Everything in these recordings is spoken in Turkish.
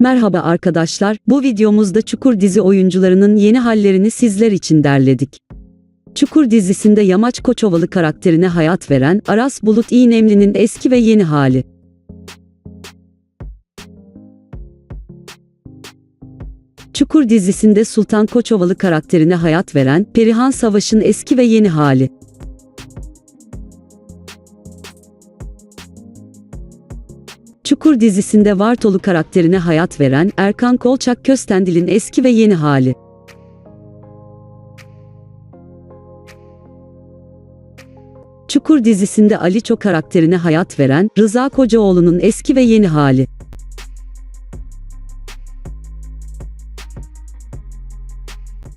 Merhaba arkadaşlar, bu videomuzda Çukur dizi oyuncularının yeni hallerini sizler için derledik. Çukur dizisinde Yamaç Koçovalı karakterine hayat veren Aras Bulut İğnemli'nin eski ve yeni hali. Çukur dizisinde Sultan Koçovalı karakterine hayat veren Perihan Savaş'ın eski ve yeni hali. Çukur dizisinde Vartolu karakterine hayat veren Erkan Kolçak Köstendil'in eski ve yeni hali. Çukur dizisinde Aliço karakterine hayat veren Rıza Kocaoğlu'nun eski ve yeni hali.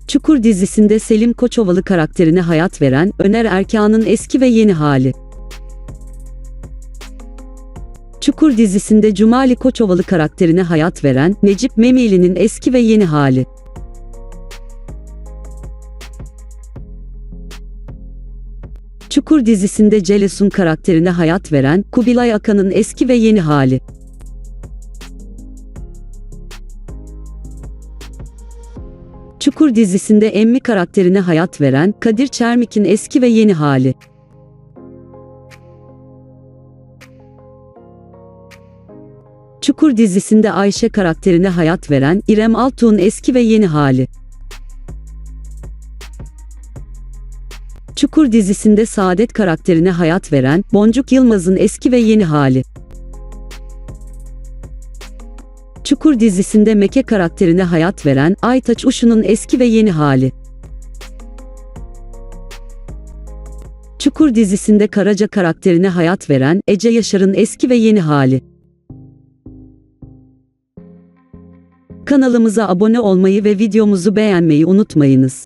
Çukur dizisinde Selim Koçovalı karakterine hayat veren Öner Erkağan'ın eski ve yeni hali. Çukur dizisinde Cumali Koçovalı karakterine hayat veren Necip Memili'nin eski ve yeni hali. Çukur dizisinde Celesun karakterine hayat veren Kubilay Akan'ın eski ve yeni hali. Çukur dizisinde Emmi karakterine hayat veren Kadir Çermik'in eski ve yeni hali. Çukur dizisinde Ayşe karakterine hayat veren İrem Altuğ'un eski ve yeni hali. Çukur dizisinde Saadet karakterine hayat veren Boncuk Yılmaz'ın eski ve yeni hali. Çukur dizisinde Meke karakterine hayat veren Aytaç Uşu'nun eski ve yeni hali. Çukur dizisinde Karaca karakterine hayat veren Ece Yaşar'ın eski ve yeni hali. Kanalımıza abone olmayı ve videomuzu beğenmeyi unutmayınız.